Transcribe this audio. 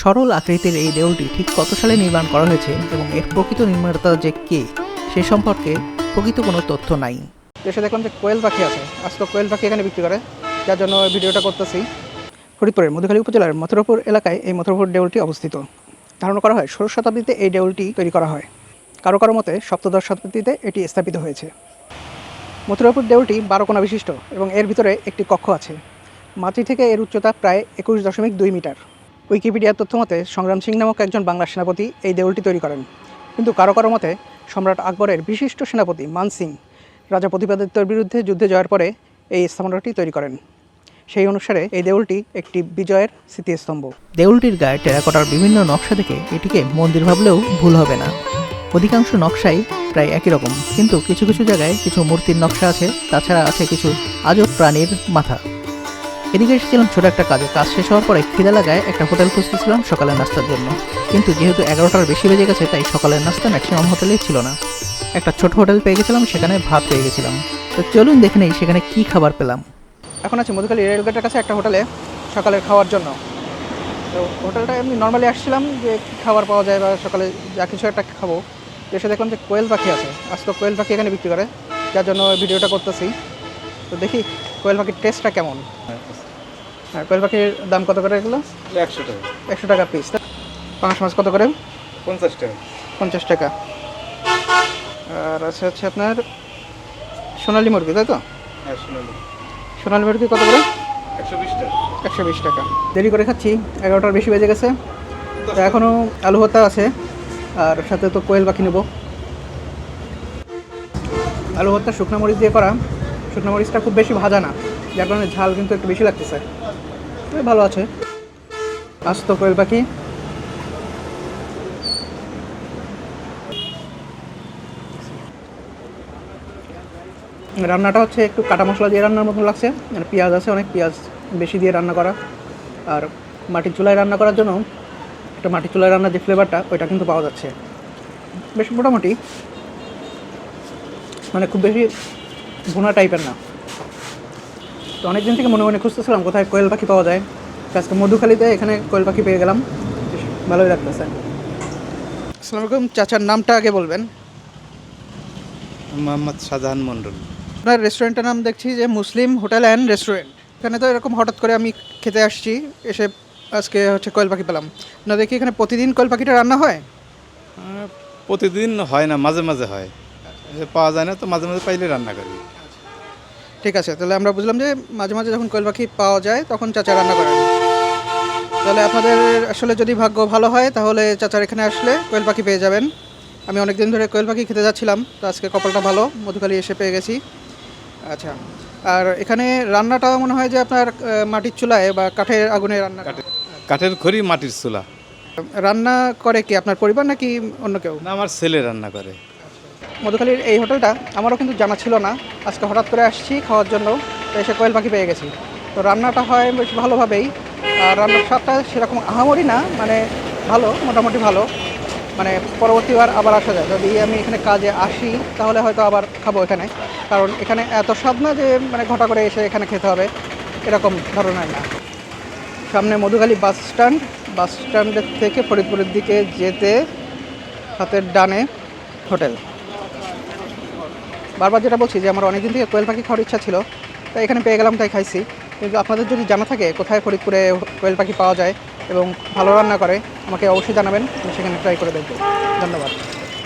সরল আকৃতির এই দেউলটি ঠিক কত সালে নির্মাণ করা হয়েছে এবং এর প্রকৃত নির্মাতা যে কে, সে সম্পর্কে প্রকৃত কোনো তথ্য নাই। এসে দেখলাম যে কোয়েল পাখি আছে। আজ তো কোয়েল পাখি এখানে বিক্রি করে। যার জন্য ভিডিওটা করতেছি। ফরিদপুরের মধুখালী উপজেলার মথুরাপুর এলাকায় এই মথুরাপুর দেউলটি অবস্থিত। ধারণা করা হয় ষোড়শ শতাব্দীতে এই দেউলটি তৈরি করা হয়। কারও কারও মতে সপ্তদশ শতাব্দীতে এটি স্থাপিত হয়েছে। মথুরাপুর দেউলটি বারো কোণা বিশিষ্ট এবং এর ভিতরে একটি কক্ষ আছে। মাটি থেকে এর উচ্চতা প্রায় একুশ দশমিক দুই মিটার। উইকিপিডিয়ার তথ্য মতে সংগ্রাম সিং নামক একজন বাংলা সেনাপতি এই দেউলটি তৈরি করেন। কিন্তু কারও কারও মতে সম্রাট আকবরের বিশিষ্ট সেনাপতি মান সিং রাজা প্রতিপাদিত্যর বিরুদ্ধে যুদ্ধে জয়ের পরে এই স্থাপনাটি তৈরি করেন। সেই অনুসারে এই দেউলটি একটি বিজয়ের স্মৃতিস্তম্ভ। দেউলটির গায়ে টেরাকোটার বিভিন্ন নকশা দেখে এটিকে মন্দির ভাবলেও ভুল হবে না। অধিকাংশ নকশাই প্রায় একই রকম, কিন্তু কিছু কিছু জায়গায় কিছু মূর্তির নকশা আছে, তাছাড়া আছে কিছু আজব প্রাণীর মাথা। এদিকে এসেছিলাম ছোট একটা কাজে। কাজ শেষ হওয়ার পরে খিদে লাগায় একটা হোটেল খুঁজতেছিলাম সকালের নাস্তার জন্য। কিন্তু যেহেতু এগারোটার বেশি বেজে গেছে, তাই সকালের নাস্তা ম্যাক্সিমাম হোটেলেই ছিল না। একটা ছোট হোটেল পেয়ে গেছিলাম, সেখানে ভাত পেয়ে গেছিলাম। তো চলুন দেখে নেই সেখানে কি খাবার পেলাম। এখন আছে মধুখালী রেলগেটের কাছে একটা হোটেলে, সকালের খাওয়ার জন্য। তো হোটেলটা এমনি নর্মালি আসছিলাম যে কী খাবার পাওয়া যায় বা সকালে যা কিছু একটা খাব। তো এসে দেখলাম যে কোয়েল পাখি আছে। আজ তো কোয়েল পাখি এখানে বিক্রি করে, যার জন্য ভিডিওটা করতেছি। তো দেখি কোয়েল পাখির টেস্টটা কেমন। হ্যাঁ কোয়েল পাখির দাম কত করে এগুলো? একশো টাকা। একশো টাকা পিস পাঁচ মাছ কত করে? পঞ্চাশ টাকা। পঞ্চাশ টাকা। আর আছে হচ্ছে আপনার সোনালি মুরগি তাই তো? হ্যাঁ শুনুন সোনালি মুরগি কত করে? একশো বিশ টাকা। একশো বিশ টাকা। দেরি করে খাচ্ছি এগারোটার বেশি বেজে গেছে। এখনও আলু ভর্তা আছে আর সাথে তো কোয়েল পাখি নেব। আলু ভর্তা শুকনো মরিচ দিয়ে করা। শুকনো মরিচটা খুব বেশি ভাজা না যার কারণে ঝাল কিন্তু একটু বেশি লাগতেছে। ভালো আছে? আজ তো কোয়েল পাখি? রান্নাটা হচ্ছে একটু কাটা মশলা দিয়ে রান্নার মতন লাগছে। মানে পেঁয়াজ আছে, অনেক পেঁয়াজ বেশি দিয়ে রান্না করা। আর মাটির চুলায় রান্না করার জন্য একটা মাটির চুলায় রান্নার যে ফ্লেভারটা ওইটা কিন্তু পাওয়া যাচ্ছে। বেশ মোটামুটি। মানে খুব বেশি ভুনা টাইপের না। তো অনেকদিন থেকে মনে মনে খুঁজতেছিলাম কোথায় কোয়েল পাখি পাওয়া যায়। তো আজকে মধুখালীতে এখানে কোয়েল পাখি পেয়ে গেলাম। ভালোই লাগতেছে। আসসালামু আলাইকুম চাচার নামটা আগে বলবেন। মোহাম্মদ শাহজাহান মণ্ডল। আপনার রেস্টুরেন্টের নাম দেখছি যে মুসলিম হোটেল অ্যান্ড রেস্টুরেন্ট। এখানে তো এরকম হঠাৎ করে আমি খেতে আসছি এসে আজকে হচ্ছে কোয়েল পাখি পেলাম। না দেখি এখানে প্রতিদিন কোয়েল পাখিটা রান্না হয়? প্রতিদিন হয় না মাঝে মাঝে হয়। পাওয়া যায় না তো মাঝে মাঝে পাইলে রান্না করি। ঠিক আছে তাহলে আমরা বুঝলাম যে মাঝে মাঝে যখন কোয়েল পাখি পাওয়া যায় তখন চাচা রান্না করেন। তাহলে আপনাদের আসলে যদি ভাগ্য ভালো হয় তাহলে চাচার এখানে আসলে কোয়েল পাখি পেয়ে যাবেন। আমি অনেক দিন ধরে কোয়েল পাখি খেতে যাচ্ছিলাম তো আজকে কপালটা ভালো মধুখালী এসে পেয়ে গেছি। আচ্ছা আর এখানে রান্নাটা মনে হয় যে আপনার মাটির চুলায় বা কাঠের আগুনে রান্না কাঠের কাঠের খড়ি মাটির চুলা। রান্না করে কি আপনার পরিবার নাকি অন্য কেউ? না আমার ছেলে রান্না করে। মধুখালীর এই হোটেলটা আমারও কিন্তু জানা ছিল না। আজকে হঠাৎ করে আসছি খাওয়ার জন্য, তো এসে কোয়েল পাখি পেয়ে গেছি। তো রান্নাটা হয় বেশ ভালোভাবেই। আর রান্নার স্বাদটা সেরকম আহামরি না মানে ভালো, মোটামুটি ভালো। মানে পরবর্তীবার আবার আসা যায়। যদি আমি এখানে কাজে আসি, তাহলে হয়তো আবার খাব এখানে। কারণ এখানে এত স্বাদ না যে মানে ঘটা করে এসে এখানে খেতে হবে। এরকম ধরনের না। সামনে মধুখালী বাস স্ট্যান্ড। বাস স্ট্যান্ডের থেকে ফরিদপুরের দিকে যেতে হাতের ডানে হোটেল। বারবার যেটা বলছি যে আমার অনেকদিন থেকে কোয়েল পাখি খাওয়ার ইচ্ছা ছিল তাই এখানে পেয়ে গেলাম, তাই খাইছি। কিন্তু আপনাদের যদি জানা থাকে কোথায় ফরিদপুরে কোয়েল পাখি পাওয়া যায় এবং ভালো রান্না করে, আমাকে অবশ্যই জানাবেন, আমি সেখানে ট্রাই করে দেখব। ধন্যবাদ।